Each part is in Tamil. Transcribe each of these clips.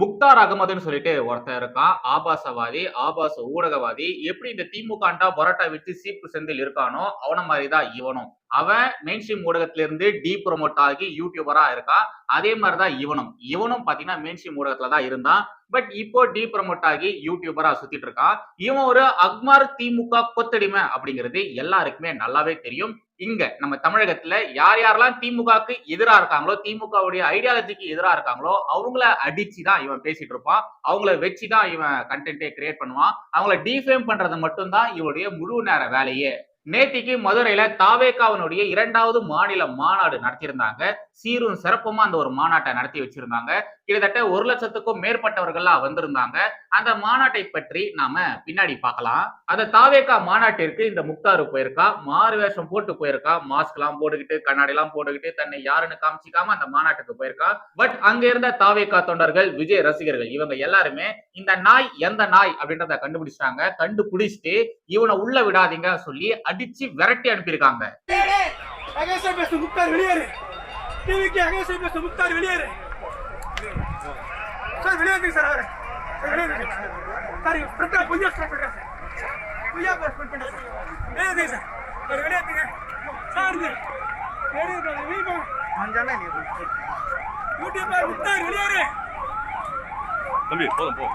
முக்தார் அகமதுன்னு சொல்லிட்டு ஒருத்தன் இருக்கான். ஆபாசவாதி ஆபாச ஊடகவாதி. எப்படி இந்த திமுகண்டா பரோட்டா விட்டு சீப்பு செந்தில் இருக்கானோ அவன மாதிரிதான் இவனும். அவன் மெயின் ஸ்ட்ரீம் ஊடகத்திலிருந்து டீ ப்ரொமோட் ஆகி யூடியூபரா இருக்கான். அதே மாதிரிதான் இவனும். இவனும் பாத்தீங்கன்னா மெயின் ஸ்ட்ரீம் ஊடகத்துல தான் இருந்தான். பட் இப்போ டீ ப்ரொமோட் ஆகி யூடியூபரா சுத்திட்டு இருக்கான். இவன் ஒரு அக்மார் திமுக கொத்தடிமை அப்படிங்கிறது எல்லாருக்குமே நல்லாவே தெரியும். இங்க நம்ம தமிழகத்துல யார் யாரெல்லாம் திமுகவுக்கு எதிரா இருக்காங்களோ திமுகவுடைய ஐடியாலஜிக்கு எதிரா இருக்காங்களோ அவங்கள அடிச்சு தான் இவன் பேசிட்டு இருப்பான். அவங்கள வச்சு தான் இவன் கண்டென்ட்டே கிரியேட் பண்ணுவான். அவங்கள டிஃபேம் பண்றது மட்டும்தான் இவனுடைய முழு நேர வேலையே. நேத்திக்கு மதுரையில தாவேகாவனுடைய இரண்டாவது மாநில மாநாடு நடத்தியிருந்தாங்க. சீரும் சிறப்புமா அந்த ஒரு மாநாட்டை நடத்தி வச்சிருந்தாங்க. கிட்டத்தட்ட ஒரு லட்சத்துக்கும் மேற்பட்டவர்கள்லாம் வந்திருந்தாங்க. அந்த மாநாட்டை பற்றி நாம பின்னாடி பார்க்கலாம். அந்த தாவேகா மாநாட்டிற்கு இந்த முக்தாரு போயிருக்கா? மாறு வேஷம் போட்டு போயிருக்கா? மாஸ்க் எல்லாம் போட்டுக்கிட்டு கண்ணாடி எல்லாம் போட்டுக்கிட்டு தன்னை யாருன்னு காமிச்சிக்காம அந்த மாநாட்டுக்கு போயிருக்கா? பட் அங்க இருந்த தாவேகா தொண்டர்கள் விஜய் ரசிகர்கள் இவங்க எல்லாருமே இந்த நாய் எந்த நாய் அப்படின்றத கண்டுபிடிச்சிட்டாங்க. கண்டுபிடிச்சிட்டு இவனை உள்ள விடாதீங்க சொல்லி அடிச்சு விரட்டி அனுப்பியிருக்காங்க. யூடியூபர் முக்தார் வெளியேறு தம்பி போதும் போ.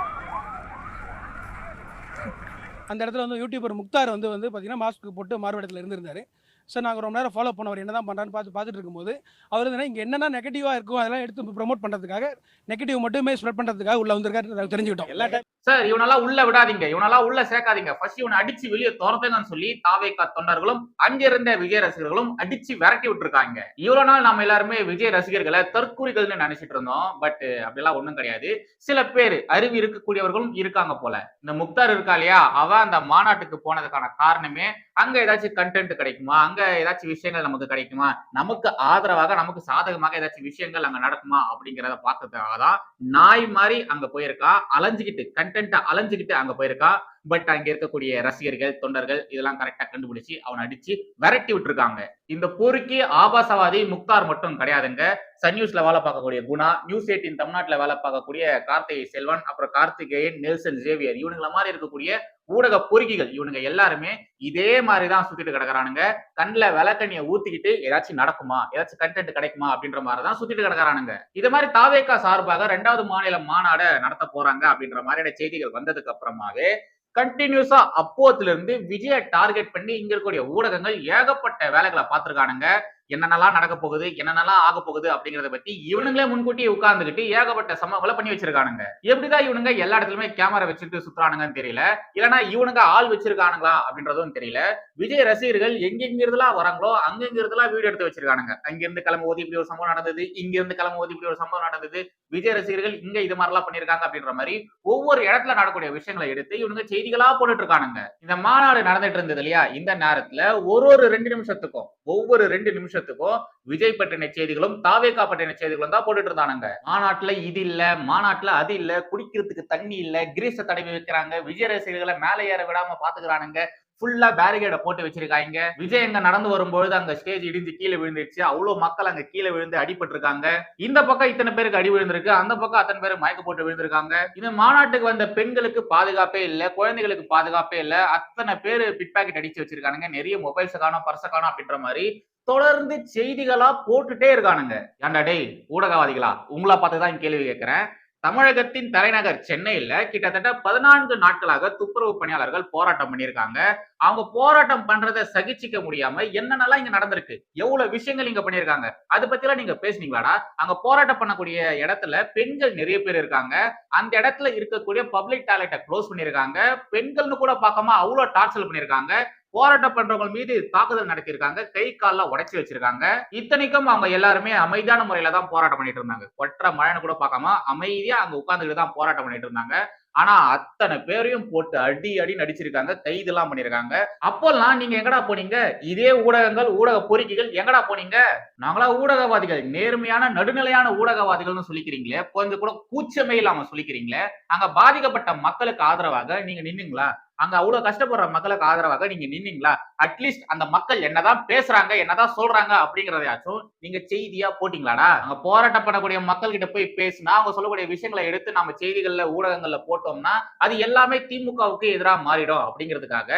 அந்த இடத்துல வந்து யூடியூபர் முக்தார் வந்து வந்து பார்த்தீங்கன்னா மாஸ்க் போட்டு மாறுவேடத்தில் இருந்திருந்தாரு. சார் நாங்கள் ரொம்ப நேரம் ஃபாலோ பண்ணவர் என்ன தான் பண்ணுறான்னு பார்த்து பார்த்துட்டு இருக்கும்போது அவர் வந்து இங்கே என்னென்ன நெகட்டிவாக இருக்கும் அதெல்லாம் எடுத்து ப்ரொமோட் பண்ணுறதுக்காக நெகட்டிவ் மட்டுமே ஸ்ப்ரெட் பண்ணுறதுக்காக உள்ள வந்திருக்காரு நாங்க தெரிஞ்சுக்கிட்டோம். எல்லா டைம் சார் இவனெல்லாம் உள்ள விடாதீங்க. இவனெல்லாம் உள்ள சேர்க்காதீங்க. ஃபர்ஸ்ட் இவனை அடிச்சு வெளியே துரத்துங்கன்னு சொல்லி தாவேக்கா தொண்டர்களும் அங்கிருந்த விஜய் ரசிகர்களும் அடிச்சு விரட்டி விட்டுருக்காங்க. இவ்வளவு நாள் நம்ம எல்லாருமே விஜய் ரசிகர்களை தற்கூறிகள்னு நினைச்சிட்டு இருந்தோம். பட் அப்படிலாம் ஒன்றும் கிடையாது. சில பேர் அறிவு இருக்கக்கூடியவர்களும் இருக்காங்க போல. இந்த முக்தார் இருக்கா இல்லையா? அவ அந்த மாநாட்டுக்கு போனதுக்கான காரணமே அங்க ஏதாச்சும் கண்டென்ட் கிடைக்குமா? அங்க ஏதாச்சும் விஷயங்கள் நமக்கு கிடைக்குமா? நமக்கு ஆதரவாக நமக்கு சாதகமாக ஏதாச்சும் விஷயங்கள் அங்க நடக்குமா? அப்படிங்கிறத பார்க்கறதுக்காக தான் நாய் மாதிரி அங்க போயிருக்கா. அலைஞ்சுக்கிட்டு கண்டென்ட்டை அலைஞ்சுக்கிட்டு அங்க போயிருக்கா. பட் அங்க இருக்கக்கூடிய ரசிகர்கள் தொண்டர்கள் இதெல்லாம் கரெக்டா கண்டுபிடிச்சு அவனை அடிச்சு விரட்டி விட்டுருக்காங்க. இந்த போருக்கு ஆபாசவாதி முக்தார் மட்டும் கிடையாதுங்க. சன் நியூஸ்ல வேலை பார்க்கக்கூடிய குணா நியூஸ் எயிட்டின் தமிழ்நாட்டுல வேலை பார்க்கக்கூடிய கார்த்திகை செல்வன் அப்புறம் கார்த்திகேயன் நெல்சன் ஜேவியர் இவனுங்கள மாதிரி இருக்கக்கூடிய ஊடக பொறுக்கிகள் இவனுங்க எல்லாருமே இதே மாதிரி தான் சுத்திட்டு கிடக்குறானுங்க. கண்ணில் விளக்கண்ணியை ஊத்திக்கிட்டு ஏதாச்சும் நடக்குமா? ஏதாச்சும் கண்டென்ட் கிடைக்குமா? அப்படின்ற மாதிரி தான் சுத்திட்டு கிடக்குறானுங்க. இது மாதிரி தாவேக்கா சார்பாக ரெண்டாவது மாநில மாநாடை நடத்த போறாங்க அப்படின்ற மாதிரியான செய்திகள் வந்ததுக்கு அப்புறமாவே கண்டினியூஸா அப்போத்துல இருந்து விஜய டார்கெட் பண்ணி இங்க இருக்கக்கூடிய ஊடகங்கள் ஏகப்பட்ட வேலைகளை பார்த்திருக்கானுங்க. என்னென்னலாம் நடக்க போகுது என்னென்னலாம் ஆக போகுது அப்படிங்கறத பத்தி இவனுங்களே முன்கூட்டியே உட்கார்ந்துகிட்டு ஏகப்பட்ட சம்பவங்களை பண்ணி வச்சிருக்கானுங்க. எப்படிதான் இவனுங்க எல்லா இடத்துலயுமே கேமரா வச்சுட்டு சுத்துறானுங்கன்னு தெரியல. இல்லைன்னா இவனுங்க ஆள் வச்சிருக்கானுங்களா அப்படின்றதும் தெரியல. விஜய் ரசிகர்கள் எங்கெங்கிருந்துலாம் வராங்களோ அங்கெங்கிருந்துலாம் வீடியோ எடுத்து வச்சிருக்கானுங்க. அங்கிருந்து கிளம்ப ஓதி இப்படி ஒரு சம்பவம் நடந்தது இங்கிருந்து கிளம்ப ஓதி இப்படி ஒரு சம்பவம் நடந்தது விஜய் ரசிகர்கள் இங்க இது மாதிரிலாம் பண்ணிருக்காங்க அப்படின்ற மாதிரி ஒவ்வொரு இடத்துல நடக்கக்கூடிய விஷயங்களை எடுத்து இவனுங்க செய்திகளா போட்டுட்டு இருக்கானுங்க இந்த மாநாடு நடந்துட்டு இருந்தது இல்லையா? இந்த நேரத்துல ஒரு ஒரு ரெண்டு நிமிஷத்துக்கும் ஒவ்வொரு ரெண்டு நிமிஷத்துக்கும் விஜய் பற்றின செய்திகளும் தாவேக்கா பற்றின செய்திகளும் தான் போட்டுட்டு இருந்தானுங்க மாநாட்டுல இது இல்ல மாநாட்டுல அது இல்ல குடிக்கிறதுக்கு தண்ணி இல்ல கிரீஸ தடவி வைக்கிறாங்க விஜய் ரசிகர்களை மேலே ஏற விடாம பாத்துக்கிறானுங்க ஃபுல்லா பேரிகேட போட்டு வச்சிருக்காங்க. விஜய் அங்க நடந்து வரும்பொழுது அங்க ஸ்டேஜ் இடிஞ்சு கீழே விழுந்துருச்சு. அவ்வளவு மக்கள் அங்க கீழே விழுந்து அடிபட்டு இருக்காங்க இந்த பக்கம் இத்தனை பேருக்கு அடி விழுந்திருக்கு. அந்த பக்கம் அத்தனை பேர் மயக்க போட்டு விழுந்திருக்காங்க. இந்த மாநாட்டுக்கு வந்த பெண்களுக்கு பாதுகாப்பே இல்ல குழந்தைகளுக்கு பாதுகாப்பே இல்ல. அத்தனை பேர் பிட் பாக்கெட் அடிச்சு வச்சிருக்கானுங்க. நிறைய மொபைல்ஸ் காணும் பர்ச காணும் அப்படின்ற மாதிரி தொடர்ந்து செய்திகளா போட்டுட்டே இருக்கானுங்க. ஏன்டா டேய் ஊடகவாதிகளா? உங்களா பார்த்து தான் கேள்வி கேட்கிறேன். தமிழகத்தின் தலைநகர் சென்னையில கிட்டத்தட்ட பதினான்கு நாட்களாக துப்புரவு பணியாளர்கள் போராட்டம் பண்ணியிருக்காங்க. அவங்க போராட்டம் பண்றதை சகிச்சிக்க முடியாம என்னென்னலாம் இங்க நடந்திருக்கு? எவ்வளவு விஷயங்கள் இங்க பண்ணியிருக்காங்க? அதை பத்திலாம் நீங்க பேசுனீங்களாடா? அங்க போராட்டம் பண்ணக்கூடிய இடத்துல பெண்கள் நிறைய பேர் இருக்காங்க. அந்த இடத்துல இருக்கக்கூடிய பப்ளிக் டாய்லெட்டை க்ளோஸ் பண்ணியிருக்காங்க. பெண்கள்னு கூட பார்க்காம அவ்வளோ டார்ச்சல் பண்ணியிருக்காங்க. போராட்டம் பண்றவங்க மீது தாக்குதல் நடத்தியிருக்காங்க. கை கால்லாம் உடைச்சி வச்சிருக்காங்க. இத்தனைக்கும் அவங்க எல்லாருமே அமைதியான முறையில தான் போராட்டம் பண்ணிட்டு இருந்தாங்க. கொற்ற மழைன்னு கூட பார்க்காம அமைதியா அங்க உட்கார்ந்துட்டு தான் போராட்டம் பண்ணிட்டு இருந்தாங்க. ஆனா அத்தனை பேரையும் போட்டு அடி அடி நடிச்சிருக்காங்க. கைதெல்லாம் பண்ணிருக்காங்க. அப்போல்லாம் நீங்க எங்கடா போனீங்க? இதே ஊடகங்கள் ஊடக பொறிக்கைகள் எங்கடா போனீங்க? நாங்களா ஊடகவாதிகள். நேர்மையான நடுநிலையான ஊடகவாதிகள்னு சொல்லிக்கிறீங்களே. கொஞ்சம் கூட கூச்சமே இல்லாம சொல்லிக்கிறீங்களே. அங்க பாதிக்கப்பட்ட மக்களுக்கு ஆதரவாக நீங்க நின்னுங்களா? அங்க அவ்வளவு கஷ்டப்படுற மக்களுக்கு ஆதரவாக நீங்க நின்னீங்களா? அட்லீஸ்ட் அந்த மக்கள் என்னதான் பேசுறாங்க என்னதான் சொல்றாங்க அப்படிங்கறதையாச்சும் நீங்க செய்தியா போட்டீங்களாடா? அங்க போராட்டம் பண்ணக்கூடிய மக்கள் கிட்ட போய் பேசினா அவங்க சொல்லக்கூடிய விஷயங்களை எடுத்து நம்ம செய்திகள்ல ஊடகங்கள்ல போட்டோம்னா அது எல்லாமே திமுகவுக்கு எதிராக மாறிடும் அப்படிங்கிறதுக்காக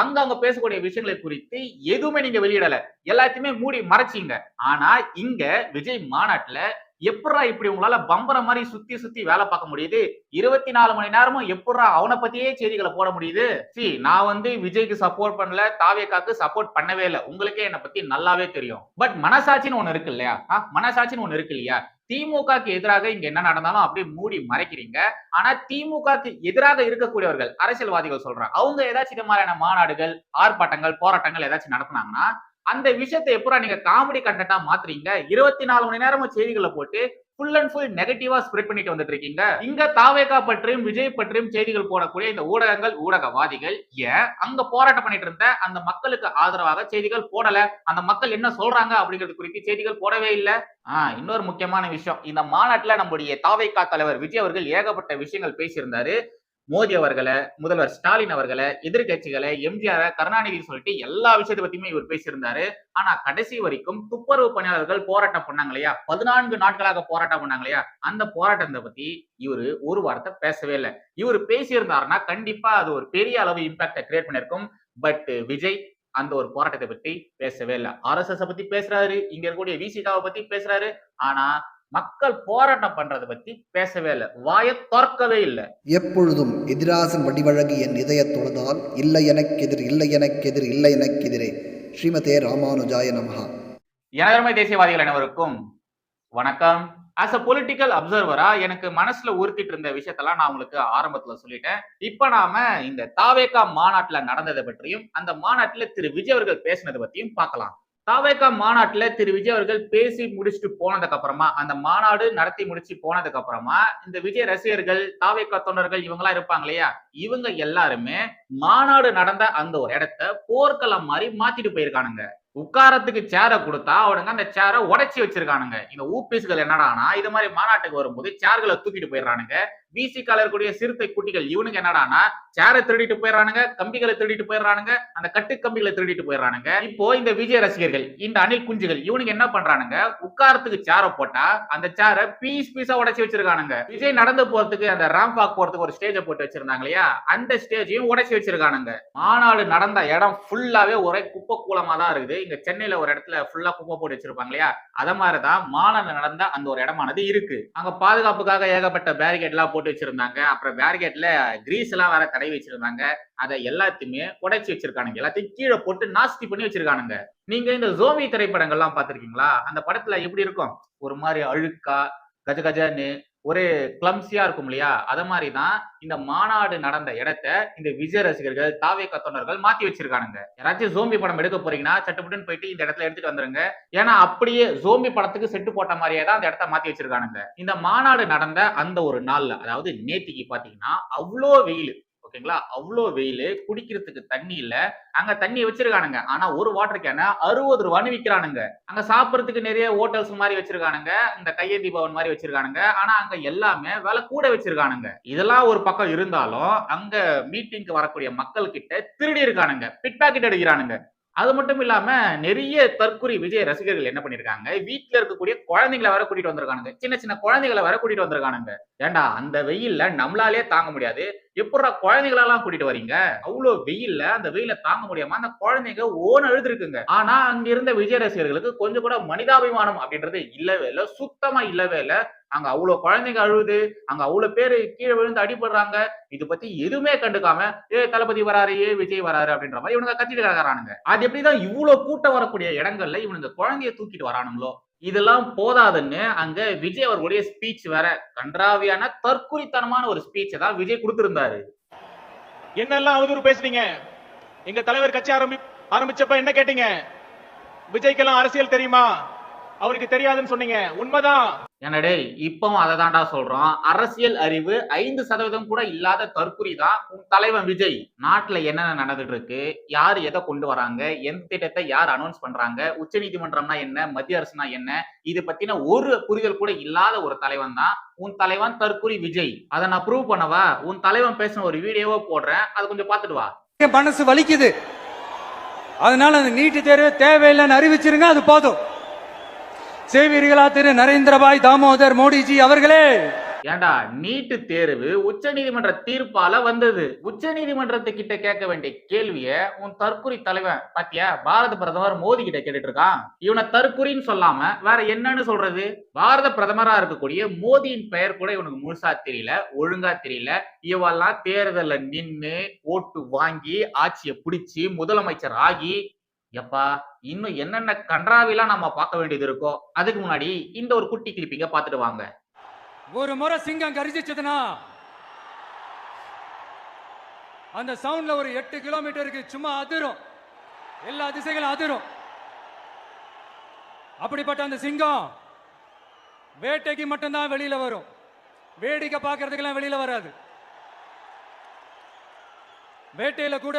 அங்க அவங்க பேசக்கூடிய விஷயங்களை குறித்து எதுவுமே நீங்க வெளியிடல. எல்லாத்தையுமே மூடி மறைச்சீங்க. ஆனா இங்க விஜய் மாநாட்டுல எப்படா இப்படி உங்களால பம்பர மாதிரி சுத்தி சுத்தி வேலை பார்க்க முடியுது? இருபத்தி நாலு மணி நேரமும் எப்படா அவனை பத்தியே செய்திகளை போட முடியுது? சி நான் வந்து விஜய்க்கு சப்போர்ட் பண்ணல தாவேக்காக்கு சப்போர்ட் பண்ணவே இல்லை. உங்களுக்கே என்னை பத்தி நல்லாவே தெரியும். பட் மனசாட்சின்னு ஒண்ணு இருக்கு இல்லையா? மனசாட்சின்னு ஒண்ணு இருக்கு இல்லையா? திமுகக்கு எதிராக இங்க என்ன நடந்தாலும் அப்படியே மூடி மறைக்கிறீங்க. ஆனா திமுகக்கு எதிராக இருக்கக்கூடியவர்கள் அரசியல்வாதிகள் சொல்றாங்க. அவங்க ஏதாச்சும் இது மாதிரியான மாநாடுகள் ஆர்ப்பாட்டங்கள் போராட்டங்கள் ஏதாச்சும் நடத்துனாங்கன்னா அந்த விஷயத்தை எப்பரா நீங்க காமெடி கண்டென்ட்டா மாத்துறீங்க? இருபத்தி நாலு மணி நேரமும் செய்திகளை போட்டு ஃபுல் அண்ட் ஃபுல் நெகட்டிவா ஸ்ப்ரெட் பண்ணிட்டு வந்துட்டு இருக்கீங்க. இங்க தாவேகா பற்றியும் விஜய் பற்றியும் செய்திகள் போடக்கூடிய இந்த ஊடகங்கள் ஊடகவாதிகள் ஏன் அங்க போராட்டம் பண்ணிட்டு இருந்த அந்த மக்களுக்கு ஆதரவாக செய்திகள் போடல? அந்த மக்கள் என்ன சொல்றாங்க அப்படிங்கிறது குறித்து செய்திகள் போடவே இல்லை. ஆஹ் இன்னொரு முக்கியமான விஷயம். இந்த மாநாட்டுல நம்முடைய தாவேகா தலைவர் விஜய் அவர்கள் ஏகப்பட்ட விஷயங்கள் பேசியிருந்தாரு. மோடி அவர்களை முதல்வர் ஸ்டாலின் அவர்களை எதிர்கட்சிகளை எம்ஜிஆர் கருணாநிதி சொல்லிட்டு எல்லா விஷயத்தை பத்தியுமே இவர் பேசியிருந்தாரு. ஆனா கடைசி வரைக்கும் துப்புரவு பணியாளர்கள் போராட்டம் பண்ணாங்க இல்லையா? பதினான்கு நாட்களாக போராட்டம் பண்ணாங்க இல்லையா? அந்த போராட்டத்தை பத்தி இவரு ஒரு வார்த்தை பேசவே இல்லை. இவர் பேசியிருந்தாருன்னா கண்டிப்பா அது ஒரு பெரிய அளவு இம்பாக்டை கிரியேட் பண்ணிருக்கும் பட் விஜய் அந்த ஒரு போராட்டத்தை பத்தி பேசவே இல்லை. ஆர்எஸ்எஸ் பத்தி பேசுறாரு. இங்க இருக்கக்கூடிய விசிகாவை பத்தி பேசுறாரு. ஆனா மக்கள் போராட்டம் பண்றதை பத்தி பேசவே இல்லை. வாயை திறக்கவே இல்லை. எப்பொழுதும் எதிராசன் வடிவழகு என் இதயத் தொழுதால் இல்லை எனக்கெதிர் இல்லை எனக்கெதிர் இல்லை எனக்கெதிரே. ஸ்ரீமதே ராமானுஜாய நமஹா. எனதருமை தேசியவாதிகள் அனைவருக்கும் வணக்கம். ஆஸ் அ பொலிட்டிக்கல் அப்சர்வரா எனக்கு மனசுல உறுத்திட்டு இருந்த விஷயத்தெல்லாம் நான் உங்களுக்கு ஆரம்பத்துல சொல்லிட்டேன். இப்ப நாம இந்த தாவேகா மாநாட்டுல நடந்ததை பற்றியும் அந்த மாநாட்டுல திரு விஜய் அவர்கள் பேசினதை பத்தியும் பார்க்கலாம். தாவேகா மாநாட்டுல திரு விஜய் அவர்கள் பேசி முடிச்சுட்டு போனதுக்கு அப்புறமா அந்த மாநாடு நடத்தி முடிச்சு போனதுக்கு அப்புறமா இந்த விஜய் ரசிகர்கள் தாவேகா தொண்டர்கள் இவங்கெல்லாம் இருப்பாங்க இல்லையா? இவங்க எல்லாருமே மாநாடு நடந்த அந்த ஒரு இடத்த போர்க்களம் மாதிரி மாத்திட்டு போயிருக்கானுங்க. உட்காரத்துக்கு சேரை கொடுத்தா அவனுங்க அந்த சேரை உடைச்சி வச்சிருக்கானுங்க. இந்த ஊபிஸ்கள் என்னடானா இது மாதிரி மாநாட்டுக்கு வரும்போது சேர்களை தூக்கிட்டு போயிடுறானுங்க. பிசி இருக்கக்கூடிய சிறுத்தை குட்டிகள் இவனுங்க என்னடானா சேரை திருடிட்டு போயிடுறானுங்க கம்பிகளை திருடிட்டு போயிடறானுங்க அந்த கட்டு கம்பிகளை திருடிட்டு போயிடறானுங்க. இப்போ இந்த விஜய் ரசிகர்கள் இந்த அணில் குஞ்சுகள் இவனுங்க என்ன பண்றானுங்க உட்காரத்துக்கு சேரை போட்டா அந்த சேரை பீஸ் பீஸா உடைச்சி வச்சிருக்கானுங்க. விஜய் நடந்து போறதுக்கு அந்த ராம்பாக் போறதுக்கு ஒரு ஸ்டேஜை போட்டு வச்சிருந்தாங்க இல்லையா? அந்த ஸ்டேஜையும் உடைச்சி வச்சிருக்கானுங்க. மாநாடு நடந்த இடம் ஃபுல்லாவே ஒரே குப்பை கூலமா தான் இருக்குது. இங்க சென்னையில ஒரு இடத்துல ஃபுல்லா குப்பை போட்டு வச்சிருப்பாங்க இல்லையா? அத மாதிரிதான் மாநாடு நடந்த அந்த ஒரு இடமானது இருக்கு. அங்க பாதுகாப்புக்காக ஏகப்பட்ட பேரிகேட் எல்லாம் போட்டு வச்சிருந்தாங்க. அப்புறம் பேரிகேட்ல கிரீஸ் எல்லாம் வேற தடவி வச்சிருந்தாங்க. அதை எல்லாத்தையுமே உடைச்சி வச்சிருக்கானுங்க. எல்லாத்தையும் கீழே போட்டு நாஸ்தி பண்ணி வச்சிருக்கானுங்க. நீங்க இந்த ஜோமி திரைப்படங்கள்லாம் பார்த்திருக்கீங்களா? அந்த படத்துல எப்படி இருக்கும்? ஒரு மாதிரி அழுக்கா கஜ கஜன்னு ஒரு கிளம்சியா இருக்கும் இல்லையா? அத மாதிரி தான் இந்த மாநாடு நடந்த இடத்த இந்த விஜய் ரசிகர்கள் தாவே தொண்டர்கள் மாத்தி வச்சிருக்கானுங்க. யாராச்சும் ஜோம்பி படம் எடுக்க போறீங்கன்னா சட்டுப்புட்டுன்னு போயிட்டு இந்த இடத்துல எடுத்துட்டு வந்துருங்க. ஏன்னா அப்படியே ஜோம்பி படத்துக்கு செட்டு போட்ட மாதிரியே தான் அந்த இடத்த மாத்தி வச்சிருக்கானுங்க. இந்த மாநாடு நடந்த அந்த ஒரு நாள்ல அதாவது நேத்திக்கு பாத்தீங்கன்னா அவ்வளோ வெயில். ஓகேங்களா? அவ்வளோ வெயில் குடிக்கிறதுக்கு தண்ணி இல்ல. அங்க தண்ணி வச்சிருக்கானுங்க. ஆனா ஒரு வாட்டர் கேன அறுபது ரூபான்னு விற்கிறானுங்க அங்க சாப்பிட்றதுக்கு நிறைய ஹோட்டல்ஸ் மாதிரி வச்சிருக்கானுங்க. இந்த கையேந்தி பவன் மாதிரி வச்சிருக்கானுங்க. ஆனா அங்க எல்லாமே விலை கூட வச்சிருக்கானுங்க. இதெல்லாம் ஒரு பக்கம் இருந்தாலும் அங்க மீட்டிங்க்கு வரக்கூடிய மக்கள் கிட்ட திருடி இருக்கானுங்க. பிட் பாக்கெட் அடிக்கிறானுங்க அது மட்டும் இல்லாம நிறைய தற்குறி விஜய் ரசிகர்கள் என்ன பண்ணிருக்காங்க? வீட்டுல இருக்கக்கூடிய குழந்தைங்களை வர கூட்டிட்டு வந்திருக்கானுங்க. சின்ன சின்ன குழந்தைகளை வர கூட்டிட்டு வந்திருக்கானுங்க. ஏண்டா அந்த வெயில்ல நம்மளாலே தாங்க முடியாது. எப்படா குழந்தைகளெல்லாம் கூட்டிட்டு வரீங்க? அவ்வளவு வெயில்ல அந்த வெயில தாங்க முடியாம அந்த குழந்தைங்க ஓன் அழுதுருக்குங்க. ஆனா அங்க இருந்த விஜய் ரசிகர்களுக்கு கொஞ்சம் கூட மனிதாபிமானம் அப்படின்றது இல்லவே இல்லை சுத்தமா இல்லவே இல்லை. அங்க அவ்வளவு குழந்தைங்க அழுது அங்க அவ்வளவு பேரு கீழே விழுந்து அடிபடுறாங்க. இது பத்தி எதுவுமே கண்டுக்காம ஏ தளபதி வராரு ஏ விஜய் வராரு அப்படின்ற மாதிரி இவனுங்க கத்திட்டு கிடக்குறானுங்க. அது எப்படிதான் இவ்வளவு கூட்டம் வரக்கூடிய இடங்கள்ல இவனுங்க குழந்தைய தூக்கிட்டு வரானுங்களோ? இதெல்லாம் போதாதுன்னு அங்க விஜய் அவர்களுடைய ஸ்பீச் வேற. கன்றாவியான தற்குறித்தனமான ஒரு ஸ்பீச்சை தான் விஜய் கொடுத்திருந்தாரு. என்னெல்லாம் அவதூறு பேசுனீங்க? எங்க தலைவர் கட்சி ஆரம்பி ஆரம்பிச்சப்ப என்ன கேட்டீங்க? விஜய்க்கெல்லாம் அரசியல் தெரியுமா? அவருக்கு தெரியாதுன்னு சொன்னீங்க. உண்மைதான். என்னடே இப்பவும் அதை தான்டா சொல்றோம் அரசியல் அறிவு ஐந்து சதவீதம் கூட இல்லாத தற்குறி தான் உன் தலைவன் விஜய். நாட்டுல என்னென்ன நடந்துட்டு இருக்கு யார் எதை கொண்டு வராங்க எந்த திட்டத்தை யார் அனௌன்ஸ் பண்றாங்க உச்சநீதிமன்றம்னா என்ன மத்திய அரசுனா என்ன இது பத்தின ஒரு புரிதல் கூட இல்லாத ஒரு தலைவன் தான் உன் தலைவன் தற்குறி விஜய். அதை நான் ப்ரூவ் பண்ணவா? உன் தலைவன் பேசின ஒரு வீடியோவை போடுறேன் அதை கொஞ்சம் பார்த்துட்டு வா. மனசு வலிக்குது. அதனால அந்த நீட்டு தேர்வு தேவையில்லைன்னு அறிவிச்சிருங்க அது போதும். செய்வீர்களா திரு நரேந்திரபாய் தாமோதர் மோடிஜி அவர்களே. ஏண்டா நீட்டு தேர்வு உச்சநீதிமன்ற தீர்ப்பால வந்தது. உச்சநீதிமன்றத்து கிட்ட கேட்க வேண்டிய கேள்விய உன் தற்குறி தலைவன் பாத்தியா பாரத பிரதமர் மோடி கிட்ட கேட்டுட்டு இருக்கான் இவனை தற்குறின்னு சொல்லாம வேற என்னன்னு சொல்றது? பாரத பிரதமரா இருக்கக்கூடிய மோடியின் பெயர் கூட இவனுக்கு முழுசா தெரியல ஒழுங்கா தெரியல. இவெல்லாம் தேர்தல்ல நின்னு ஓட்டு வாங்கி ஆட்சியை பிடிச்சி முதலமைச்சர் ஆகி எப்பா இன்னும் என்னென்ன கன்றாவிலாம் நம்ம பார்க்க வேண்டியது இருக்கோ அதுக்கு முன்னாடி இந்த ஒரு குட்டி கிளிப்பிங்க பார்த்துட்டு வாங்க. ஒரு முறை சிங்கம் கரிசிச்சதுன்னா அந்த சவுண்ட்ல ஒரு எட்டு கிலோமீட்டருக்கு சும்மா அதிரும். எல்லா திசைகளும் அதிரும். அப்படிப்பட்ட அந்த சிங்கம் வேட்டைக்கு மட்டும்தான் வெளியில வரும். வேடிக்கை பார்க்கறதுக்கெல்லாம் வெளியில வராது. வேட்டையில கூட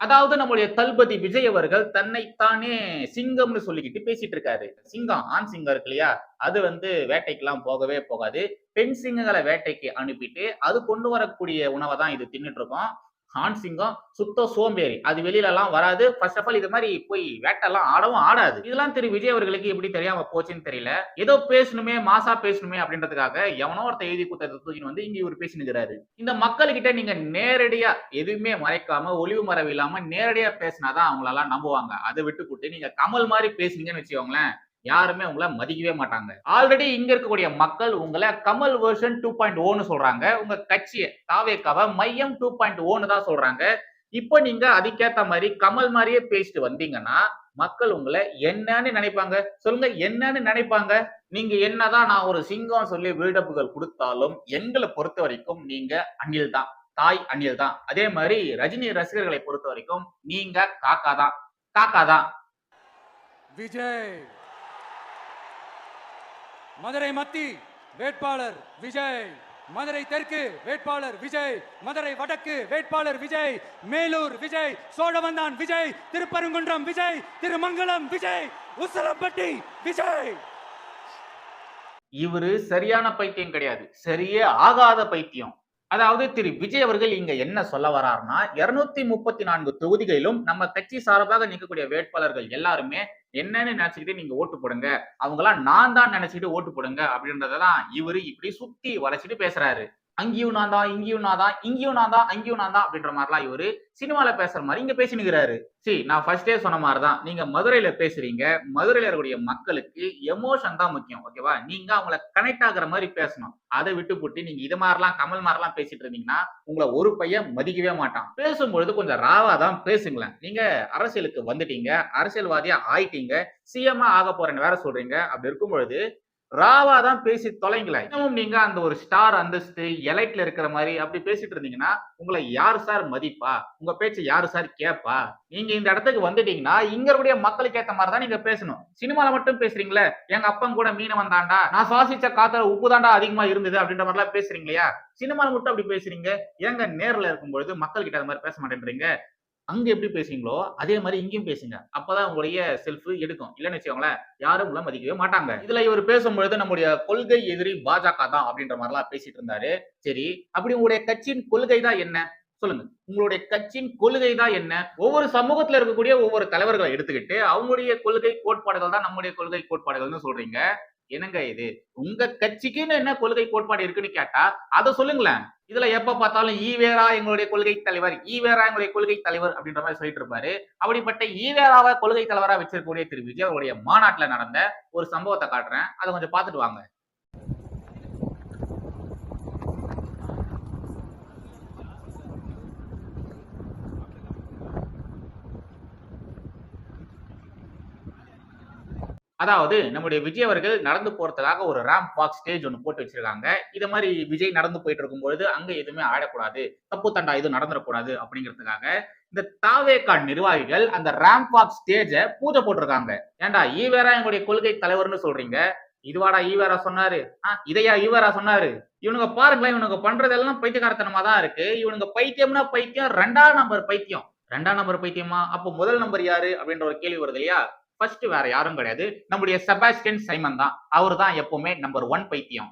அதாவது நம்முடைய தளபதி விஜய் அவர்கள் தன்னைத்தானே சிங்கம்னு சொல்லிக்கிட்டு பேசிட்டு இருக்காரு. சிங்கம் ஆண் சிங்கம் இருக்கு இல்லையா? அது வந்து வேட்டைக்கெல்லாம் போகவே போகாது. பெண் சிங்கங்களை வேட்டைக்கு அனுப்பிட்டு அது கொண்டு வரக்கூடிய உணவை தான் இது தின்னுட்டு இருக்கோம். ஆண் சிங்கம் சுத்த சோம்பேறி. அது வெளியில எல்லாம் வராது. ஃபர்ஸ்ட் ஆஃப் ஆல் இது மாதிரி போய் வேட்டெல்லாம் ஆடவும் ஆடாது. இதெல்லாம் திரு விஜய் அவர்களுக்கு எப்படி தெரியாம போச்சுன்னு தெரியல. ஏதோ பேசணுமே மாசா பேசணுமே அப்படின்றதுக்காக எவனோ ஒருத்த எழுதி கொடுத்த தூக்கின்னு வந்து இங்க இவர் பேசினுக்கிறாரு. இந்த மக்கள்கிட்ட நீங்க நேரடியா எதுவுமே மறைக்காம ஒளிவு மறைவு இல்லாம நேரடியா பேசினாதான் அவங்களெல்லாம் நம்புவாங்க. அதை விட்டு கூட்டு நீங்க கமல் மாதிரி பேசுனீங்கன்னு வச்சுக்கோங்களேன் யாருமே உங்களை மதிக்கவே மாட்டாங்க. ஆல்ரெடி இங்க இருக்கக்கூடிய மக்கள் உங்களை கமல் வேர்ஷன் டூ பாயிண்ட் ஓன்னு சொல்றாங்க. உங்க கட்சியை தாவேக்காவை மையம் டூ பாயிண்ட் ஓன்னு தான் சொல்றாங்க. இப்போ நீங்க அதுக்கேத்த மாதிரி கமல் மாதிரியே பேசிட்டு வந்தீங்கன்னா மக்கள் உங்களை என்னன்னு நினைப்பாங்க? சொல்லுங்க என்னன்னு நினைப்பாங்க? நீங்க என்னதான் நான் ஒரு சிங்கம் சொல்லி பில்டப்புகள் கொடுத்தாலும் எங்களை பொறுத்த வரைக்கும் நீங்க அணில் தான். தாய் அணில் தான். அதே மாதிரி ரஜினி ரசிகர்களை பொறுத்த வரைக்கும் நீங்க காக்கா தான். காக்கா தான். விஜய்! மதுரை மத்தி வேட்பாளர் விஜய். மதுரை தெற்கு வேட்பாளர் விஜய். மதுரை வடக்கு வேட்பாளர் விஜய். மேலூர் விஜய். சோழவந்தான் விஜய். திருப்பரங்குன்றம் விஜய். திருமங்கலம் விஜய். உசலம்பட்டி விஜய். இவரு சரியான பைத்தியம் கிடையாது. சரியே ஆகாத பைத்தியம். அதாவது திரு விஜய் அவர்கள் இங்க என்ன சொல்ல வராருன்னா இருநூத்தி முப்பத்தி நான்கு தொகுதிகளிலும் நம்ம கட்சி சார்பாக நிற்கக்கூடிய வேட்பாளர்கள் எல்லாருமே என்னன்னு நினைச்சுக்கிட்டு நீங்க ஓட்டு போடுங்க. அவங்களாம் நான் தான் நினைச்சுக்கிட்டு ஓட்டு போடுங்க அப்படின்றதான் இவரு இப்படி சுத்தி வளைச்சிட்டு பேசுறாரு. அங்கேயும் நான் தான் இங்கேயும் நான் தான் இங்கேயும் நான் தான் அங்கேயும் நான் தான் அப்படின்ற மாதிரிலாம் இவரு சினிமால பேசுற மாதிரி இங்க பேசினுக்கிறாரு. சரி நான் ஃபர்ஸ்டே சொன்ன மாதிரி தான் நீங்க மதுரையில பேசுறீங்க. மதுரையில இருக்கக்கூடிய மக்களுக்கு எமோஷன் தான் முக்கியம் ஓகேவா நீங்க அவங்கள கனெக்ட் ஆகுற மாதிரி பேசணும். அதை விட்டு போட்டு நீங்க இது மாதிரிலாம் கமல் மாதிரிலாம் பேசிட்டு இருந்தீங்கன்னா உங்களை ஒரு பையன் மதிக்கவே மாட்டான். பேசும்பொழுது கொஞ்சம் ராவா தான் பேசுங்களேன். நீங்க அரசியலுக்கு வந்துட்டீங்க அரசியல்வாதியா ஆயிட்டீங்க சிஎம் ஆக போறேன்னு வேற சொல்றீங்க. அப்படி இருக்கும் பொழுது ராவா தான் பேசி தொலைங்களேன் இன்னமும் நீங்க அந்த ஒரு ஸ்டார் அந்தஸ்து எலைட்ல இருக்கிற மாதிரி அப்படி பேசிட்டு இருந்தீங்கன்னா உங்களை யார் சார் மதிப்பா? உங்க பேச்சு யாரு சார் கேப்பா? நீங்க இந்த இடத்துக்கு வந்துட்டீங்கன்னா இங்க இருக்கக்கூடிய மக்களுக்கு ஏத்த மாதிரி தான் நீங்க பேசணும். சினிமால மட்டும் பேசுறீங்களே எங்க அப்பன் கூட மீன வந்தாண்டா நான் சுவாசிச்ச காத்துல உப்பு தாண்டா அதிகமா இருந்தது அப்படின்ற மாதிரி எல்லாம் பேசுறீங்க இல்லையா சினிமால மட்டும் அப்படி பேசுறீங்க? ஏங்க நேர்ல இருக்கும்பொழுது மக்கள் கிட்ட அது மாதிரி பேச மாட்டேன்றீங்க? அங்க எப்படி பேசுறீங்களோ அதே மாதிரி இங்கேயும் பேசுங்க. அப்பதான் உங்களுடைய செல்ஃப் எடுக்கும். இல்லைன்னு வச்சுக்கோங்களேன் யாரும் உங்களை மதிக்கவே மாட்டாங்க. இதுல இவர் பேசும்பொழுது நம்முடைய கொள்கை எதிரி பாஜக தான் அப்படின்ற மாதிரிலாம் பேசிட்டு இருந்தாரு. சரி அப்படி உங்களுடைய கட்சியின் கொள்கை தான் என்ன? சொல்லுங்க. உங்களுடைய கட்சியின் கொள்கை தான் என்ன? ஒவ்வொரு சமூகத்துல இருக்கக்கூடிய ஒவ்வொரு தலைவர்களை எடுத்துக்கிட்டு அவங்களுடைய கொள்கை கோட்பாடுகள் தான் நம்முடைய கொள்கை கோட்பாடுகள்னு சொல்றீங்க. என்னங்க இது? உங்க கட்சிக்குன்னு என்ன கொள்கை கோட்பாடு இருக்குன்னு கேட்டா அதை சொல்லுங்களேன். இதுல எப்ப பார்த்தாலும் ஈவேரா எங்களுடைய கொள்கை தலைவர் ஈவேரா எங்களுடைய கொள்கை தலைவர் அப்படின்ற மாதிரி சொல்லிட்டு இருப்பாரு. அப்படிப்பட்ட ஈவேராவை கொள்கை தலைவரா வச்சிருக்கக்கூடிய திரு. விஜய் அவருடைய மாநாட்டுல நடந்த ஒரு சம்பவத்தை காட்டுறேன். அதை கொஞ்சம் பார்த்துட்டு வாங்க. அதாவது நம்முடைய விஜய் அவர்கள் நடந்து போறதுக்காக ஒரு ரேம்ப் வாக் ஸ்டேஜ் ஒன்று போட்டு வச்சிருக்காங்க. இது மாதிரி விஜய் நடந்து போயிட்டு இருக்கும்பொழுது அங்க எதுவுமே ஆடக்கூடாது. தப்பு தண்டா எதுவும் நடந்துடக்கூடாது அப்படிங்கிறதுக்காக இந்த தாவேகா நிர்வாகிகள் அந்த ரேம்ப் வாக் ஸ்டேஜை பூஜை போட்டிருக்காங்க. ஏன்டா ஈவேரா எங்களுடைய கொள்கை தலைவர்னு சொல்றீங்க? இதுவாடா ஈவேரா சொன்னாரு. ஆ இதையா ஈவேரா சொன்னாரு? இவனுங்க பாருங்களேன் இவனுங்க பண்றதெல்லாம் பைத்தியக்காரத்தனமா தான் இருக்கு. இவனுங்க பைத்தியம்னா பைத்தியம் ரெண்டாம் நம்பர் பைத்தியம். ரெண்டாம் நம்பர் பைத்தியமா? அப்போ முதல் நம்பர் யாரு? அப்படின்ற ஒரு கேள்வி வருது இல்லையா? ஃபர்ஸ்ட் வேற யாரும் கிடையாது. நம்முடைய செபாஸ்டியன் சைமன் தான். அவர் தான் எப்பவுமே நம்பர் ஒன் பைத்தியம்.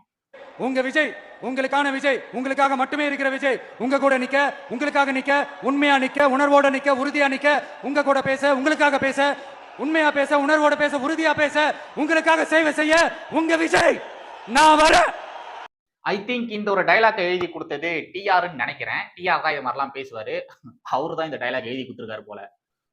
உங்க விஜய் உங்களுக்கான விஜய் உங்களுக்காக மட்டுமே இருக்கிற விஜய் உங்க கூட நிக்க உங்களுக்காக நிக்க உண்மையா நிக்க உணர்வோட நிக்க உறுதியா நிக்க உங்க கூட பேச உங்களுக்காக பேச உண்மையா பேச உணர்வோட பேச உறுதியா பேச உங்களுக்காக சேவை செய்ய உங்க விஜய் நான் வர. ஐ திங்க் இந்த ஒரு டைலாக் எழுதி கொடுத்தது டிஆர்னு நினைக்கிறேன். டிஆர் தான் இது மாதிரிலாம் பேசுவாரு. அவரு தான் இந்த டைலாக் எழுதி கொடுத்துருக்காரு போல.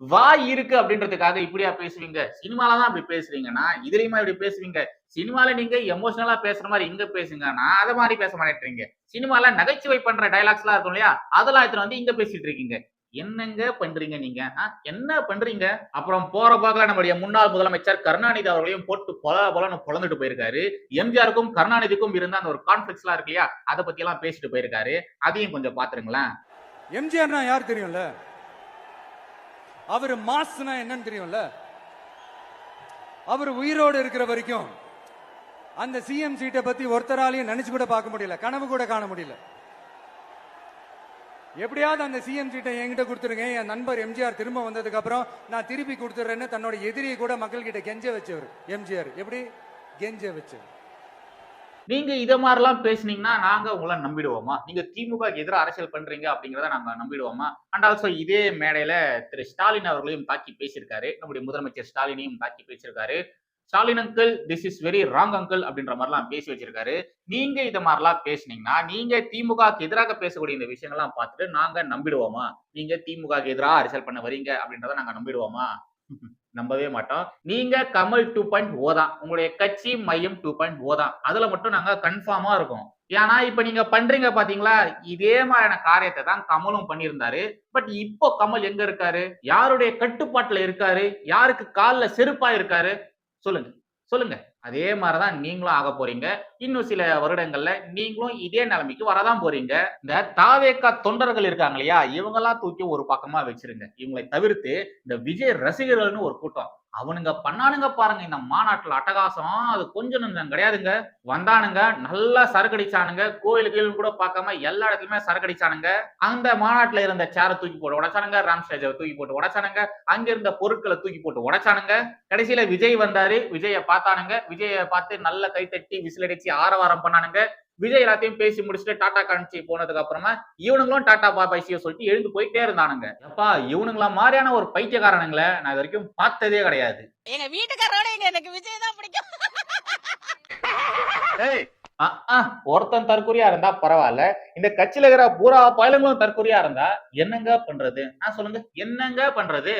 வாய் இருக்கு அப்படின்றதுக்காக இப்படியா பேசுவீங்க? சினிமால தான் இப்படி பேசுறீங்கன்னா இதுலயுமா இப்படி பேசுவீங்க? சினிமால நீங்க எமோஷனலா பேசுற மாதிரி இங்க பேசுங்கன்னா அத மாதிரி பேச மாட்டேன்றீங்க. சினிமால நகைச்சுவை பண்ற டைலாக்ஸ் எல்லாம் இருக்கும் இல்லையா? அதெல்லாம் எடுத்துட்டு வந்து இங்க பேசிட்டு இருக்கீங்க. என்னங்க பண்றீங்க நீங்க? என்ன பண்றீங்க? அப்புறம் போற போக்குல நம்முடைய முன்னாள் முதலமைச்சர் கருணாநிதி அவர்களையும் போட்டு பொல பொலன்னு பொழந்துட்டு போயிருக்காரு. எம்ஜிஆருக்கும் கருணாநிதிக்கும் இருந்த அந்த ஒரு கான்ஃபிளிக்ஸ் எல்லாம் இருக்கு இல்லையா? அதை பத்தி எல்லாம் பேசிட்டு போயிருக்காரு. அதையும் கொஞ்சம் பாத்துருங்களேன். எம்ஜிஆர்னா யார் தெரியும்ல? அவர் மாஸ்னா என்னன்னு தெரியும்ல? அவர் உயிரோடு இருக்கிற வரைக்கும் அந்த சிஎம் சீட்டை பத்தி ஒருத்தராலையும் நினைச்சு கூட பார்க்க முடியல. கனவு கூட காண முடியல. எப்படியாவது அந்த சிஎம் சீட்டை என்கிட்ட கொடுத்துருங்க. என் நண்பர் எம்ஜிஆர் திரும்ப வந்ததுக்கு அப்புறம் நான் திருப்பி கொடுத்துறேன்னு தன்னோட எதிரியை கூட மக்கள் கிட்ட கெஞ்ச வச்சவர் எம்ஜிஆர் எப்படி? கெஞ்ச வச்சவர். நீங்க இதை மாதிரிலாம் பேசுனீங்கன்னா நாங்க உங்களை நம்பிடுவோமா? நீங்க திமுக எதிராக அரசியல் பண்றீங்க அப்படிங்கிறத நாங்க நம்பிடுவோமா? அண்ட் ஆல்சோ இதே மேடையில திரு ஸ்டாலின் அவர்களையும் தாக்கி பேசியிருக்காரு. நம்முடைய முதலமைச்சர் ஸ்டாலினையும் தாக்கி பேசியிருக்காரு. Stalin uncle this is very wrong uncle அப்படின்ற மாதிரிலாம் பேசி வச்சிருக்காரு. நீங்க இதை மாதிரிலாம் பேசுனீங்கன்னா நீங்க திமுக எதிராக பேசக்கூடிய இந்த விஷயங்கள்லாம் பார்த்துட்டு நாங்க நம்பிடுவோமா? நீங்க திமுக எதிராக அரசியல் பண்ண வரீங்க அப்படின்றத நாங்க நம்பிடுவோமா? நம்பவே மாட்டோம். நீங்க கமல் டூ பாயிண்ட் ஓ தான். உங்களுடைய கட்சி மையம் டூ பாயிண்ட் ஓ தான். அதுல மட்டும் நாங்க கன்ஃபார்மா இருக்கோம். ஏன்னா இப்ப நீங்க பண்றீங்க பாத்தீங்களா? இதே மாதிரியான காரியத்தை தான் கமலும் பண்ணியிருந்தாரு. பட் இப்போ கமல் எங்க இருக்காரு? யாருடைய கட்டுப்பாட்டுல இருக்காரு? யாருக்கு கால்ல செருப்பா இருக்காரு சொல்லுங்க. சொல்லுங்க. அதே மாதிரிதான் நீங்களும் ஆக போறீங்க. இன்னும் சில வருடங்கள்ல நீங்களும் இதே நிலைமைக்கு வரதான் போறீங்க. இந்த தாவேக்கா தொண்டர்கள் இருக்காங்க இல்லையா? இவங்கெல்லாம் தூக்கி ஒரு பக்கமா வச்சிருங்க. இவங்களை தவிர்த்து இந்த விஜய் ரசிகர்கள்னு ஒரு கூட்டம். அவனுங்க பண்ணானுங்க பாருங்க இந்த மாநாட்டில் அட்டகாசம் அது கொஞ்சம் நஞ்சம் கிடையாதுங்க. வந்தானுங்க நல்லா சரக்கடிச்சானுங்க கோயில் கீழ் கூட பார்க்காம எல்லா இடத்துலயுமே சரக்கடிச்சானுங்க அந்த மாநாட்டில் இருந்த சேரை தூக்கி போட்டு உடைச்சானுங்க ராம் ஸ்டேஜை தூக்கி போட்டு உடைச்சானுங்க. அங்க இருந்த பொருட்களை தூக்கி போட்டு உடைச்சானுங்க. கடைசியில விஜய் வந்தாரு விஜயை பார்த்தானுங்க. விஜயை பார்த்து நல்ல கைத்தட்டி விசிலடிச்சு ஆரவாரம் பண்ணானுங்க. விஜய் எல்லாத்தையும் பேசி முடிச்சுட்டு டாடா காமிச்சு போனதுக்கு அப்புறமா இவனுங்களும் டாடா பாபாய்ச்சிய சொல்லிட்டு எழுந்து போயிட்டே இருந்தானுங்க. அப்பா இவனுங்கள மாதிரியான ஒரு பைத்தியக்காரனுங்களை நான் இது வரைக்கும் பார்த்ததே கிடையாது. எங்க வீட்டுக்காரோட எனக்கு விஜய் தான் பிடிக்கும். ஒருத்தன் தற்கொலையா இருந்தா பரவாயில்ல. இந்த கட்சியில இருக்கிற பூரா பயலுங்களும் தற்கொலையா இருந்தா என்னங்க பண்றது? நான் சொல்லுங்க என்னங்க பண்றது?